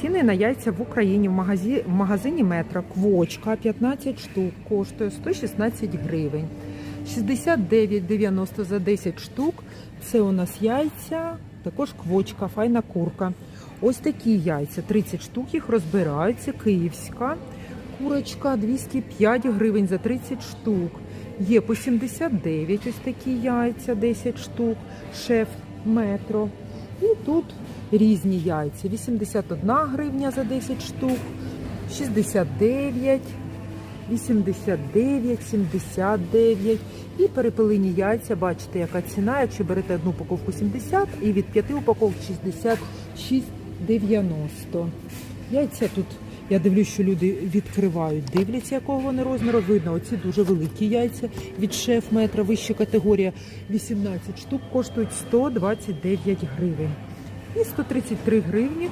Ціни на яйця в Україні в, магазі, в магазині метро. Квочка 15 штук коштує 116 гривень. 69,90 за 10 штук. Це у нас яйця, також квочка, файна курка. Ось такі яйця, 30 штук, їх розбираються. Київська курочка 205 гривень за 30 штук. Є по 79 ось такі яйця, 10 штук, шеф метро. І тут різні яйця. 81 гривня за 10 штук, 69, 89, 79. І перепелині яйця, бачите, яка ціна. Якщо берете одну упаковку 70 і від 5 упаковок 66,90. Яйця тут, я дивлюсь, що люди відкривають, дивляться, якого вони розміру. Видно, оці дуже великі яйця від шеф метра, вища категорія 18 штук, коштують 129 гривень. І 133 гривні.